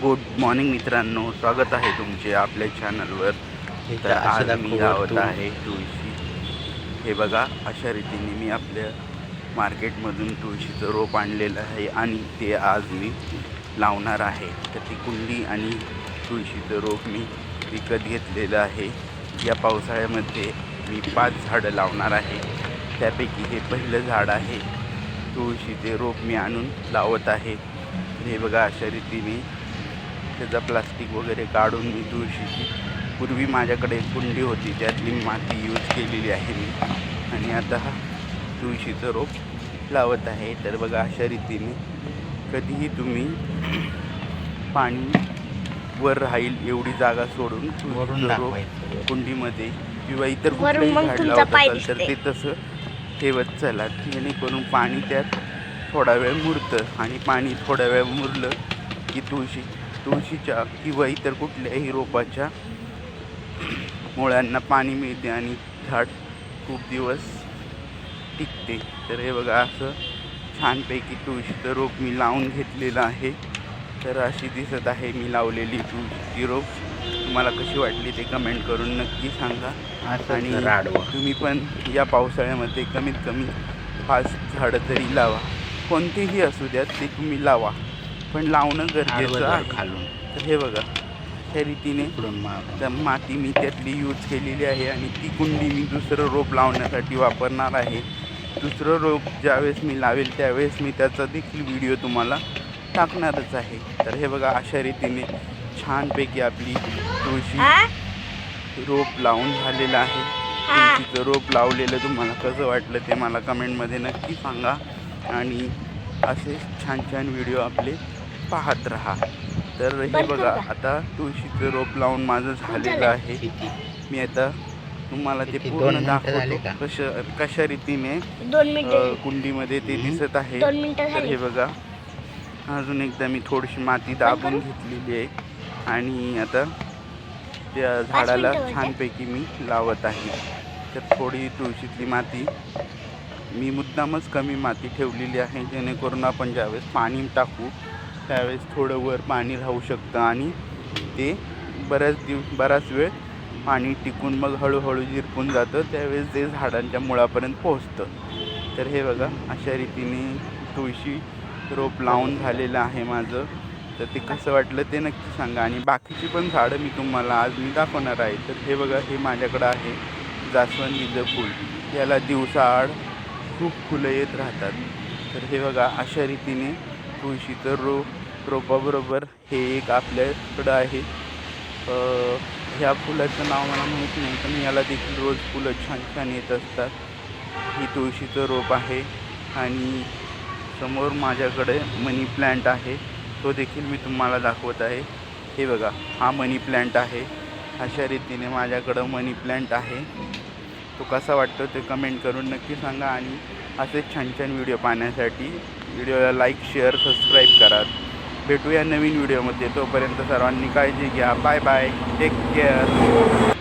Good morning मित्रांनो. स्वागत आहे तुमचे आपल्या चॅनलवर तर आज मी लावत आहे तुळशी. हे बघा अशा रीतीने मी आपल्या मार्केटमधून तुळशीचं रोप आणलेलं आहे आणि ते आज मी लावणार आहे. तर ती कुंडी आणि तुळशीचं रोप मी विकत घेतलेलं आहे. या पावसाळ्यामध्ये मी पाच झाडं लावणार आहे. त्यापैकी हे पहिलं झाड आहे. तुळशीचे रोप मी आणून लावत आहे. हे बघा अशा रीतीने त्याचा प्लास्टिक वगैरे काढून मी तुळशीची पूर्वी माझ्याकडे एक कुंडी होती त्यातली माती यूज केलेली आहे मी. आणि आता हा तुळशीचं रोप लावत आहे. तर बघा अशा रीतीने कधीही तुम्ही पाणी वर राहील एवढी जागा सोडून कुंडीमध्ये किंवा इतर कुठलंही मग झाड तुमचा लावत असाल तर ते. तसं ठेवत चला जेणेकरून पाणी त्यात थोडा वेळ मुरतं. आणि पाणी थोड्या वेळ मुरलं की तुळशी तुळशीच्या किंवा इतर कुठल्याही रोपाच्या मुळांना पाणी मिळते आणि झाड खूप दिवस टिकते. तर हे बघा असं छानपैकी तुळशीचं रोप मी लावून घेतलेलं आहे. तर अशी दिसत आहे मी लावलेली तुळशीची रोप. तुम्हाला कशी वाटली ते कमेंट करून नक्की सांगा. आणि तुम्ही पण या पावसाळ्यामध्ये कमीत कमी पाच झाडं तरी लावा. कोणतेही असू द्यात ते तुम्ही लावा. पण लावणं गरजेचं आहे खालून तर हे बघा त्या रीतीने. तर माती मी त्यातली यूज केलेली आहे आणि ती कुंडी मी दुसरं रोप लावण्यासाठी वापरणार आहे दुसरं रोप ज्यावेळेस मी लावेल त्यावेळेस मी त्याचा देखील व्हिडिओ तुम्हाला टाकणारच आहे तर हे बघा अशा रीतीने छानपैकी आपली तुळशी? रोप लावून झालेलं आहे हा. तुळशीचं रोप लावलेलं तुम्हाला कसं वाटलं ते मला कमेंटमध्ये नक्की सांगा आणि असे छान छान व्हिडिओ आपले पाहत राहा तर हे बघा? आता तुळशीचं रोप लावून माझं झालेलं झालं? आहे मी आता तुम्हाला ते पूर्ण दाखवतो? कशा कशा रीतीने कुंडीमध्ये ते. दिसत आहे तर हे बघा अजून एकदा मी थोडीशी माती दाबून घेतलेली आहे आणि आता त्या झाडाला. छानपैकी मी लावत आहे तर थोडी तुळशीतली माती मी मुद्दामच कमी माती ठेवलेली आहे जेणेकरून आपण ज्यावेळेस पाणी टाकू त्यावेळेस थोडं वर पाणी राहू शकतं आणि ते बऱ्याच दिव बराच वेळ पाणी टिकून मग हळूहळू झिरपून जातं. त्यावेळेस ते झाडांच्या मुळापर्यंत पोहोचतं. तर हे बघा अशा रीतीने तुळशी रोप लावून झालेलं आहे माझं. तर ते कसं वाटलं ते नक्की सांगा. आणि बाकीची पण झाडं मी तुम्हाला आज मी दाखवणार आहे. तर हे बघा हे माझ्याकडं आहे. जास्वंदीचं फूल. याला दिवसाआड खूप फुलं येत राहतात. तर हे बघा अशा रीतीने तुळशीचं रो रोपाबरोबर हे एक आपल्याकडं आहे. ह्या फुलाचं नाव मला माहीत नाही पण याला देखील रोज फुलं छान छान येत असतात. ही तुळशीचं रोप आहे आणि समोर माझ्याकडे मनी प्लॅन्ट आहे. तो देखील मी तुम्हाला दाखवत आहे. हे बघा हा मनी प्लॅन्ट आहे. अशा रीतीने माझ्याकडं मनी प्लॅन्ट आहे. तो कसा वाटतो ते कमेंट करून नक्की सांगा आणि असेच छान छान व्हिडिओ पाहण्यासाठी व्हिडिओला लाईक शेअर सबस्क्राईब करा. भेटूया नवीन व्हिडिओमध्ये तोपर्यंत सर्वांनी काळजी घ्या. Bye bye take care